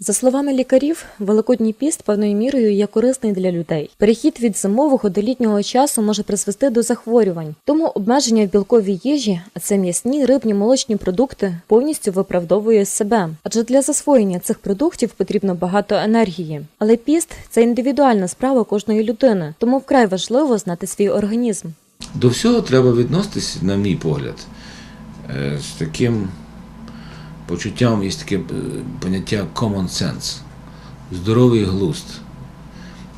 За словами лікарів, Великодній піст певною мірою є корисний для людей. Перехід від зимового до літнього часу може призвести до захворювань. Тому обмеження в білковій їжі, а це м'ясні, рибні, молочні продукти, повністю виправдовує себе. Адже для засвоєння цих продуктів потрібно багато енергії. Але піст це індивідуальна справа кожної людини, тому вкрай важливо знати свій організм. До всього треба відноситись, на мій погляд, е, з таким почуттям, є таке е, поняття common sense, здоровий глузд.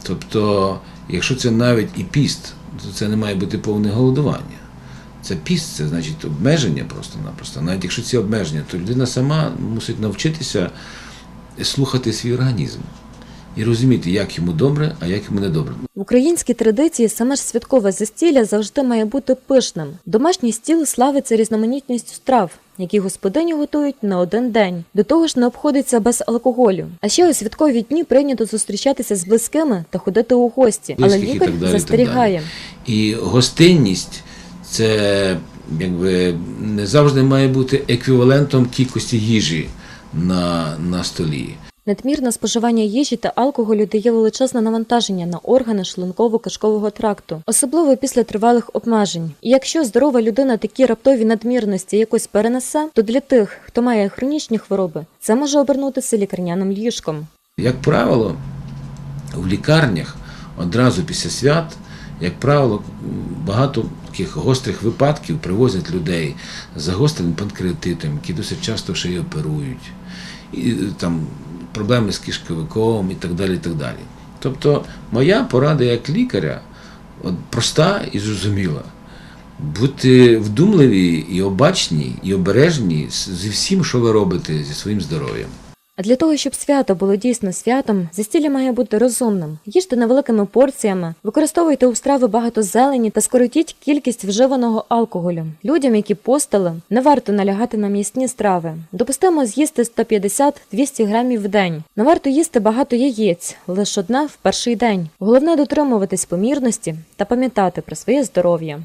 Тобто, якщо це навіть і піст, то це не має бути повне голодування. Це піст, це значить обмеження просто-напросто. Навіть якщо ці обмеження, то людина сама мусить навчитися слухати свій організм і розуміти, як йому добре, а як йому не добре. В українській традиції саме ж святкове застілля завжди має бути пишним. Домашній стіл славиться різноманітністю страв, які господині готують на один день. До того ж, не обходиться без алкоголю. А ще у святкові дні прийнято зустрічатися з близькими та ходити у гості. Але і лікар так далі, і застерігає. І гостинність це якби не завжди має бути еквівалентом кількості їжі на, на столі. Надмірне споживання їжі та алкоголю дає величезне навантаження на органи шлунково-кишкового тракту, особливо після тривалих обмежень. Якщо здорова людина такі раптові надмірності якось перенесе, то для тих, хто має хронічні хвороби, це може обернутися лікарняним ліжком. Як правило, в лікарнях одразу після свят, як правило, багато таких гострих випадків привозять людей з загостреним панкреатитом, які досить часто ще й оперують, і там проблеми з кишковиком і так далі. І так далі. Тобто, моя порада як лікаря от, проста і зрозуміла. Бути вдумливі і обачні, і обережні зі всім, що ви робите зі своїм здоров'ям. А для того, щоб свято було дійсно святом, застілля має бути розумним. Їжте невеликими порціями, використовуйте у страви багато зелені та скоротіть кількість вживаного алкоголю. Людям, які постали, не варто налягати на м'ясні страви. Допустимо з'їсти 150-200 грамів в день. Не варто їсти багато яєць, лише одне в перший день. Головне дотримуватись помірності та пам'ятати про своє здоров'я.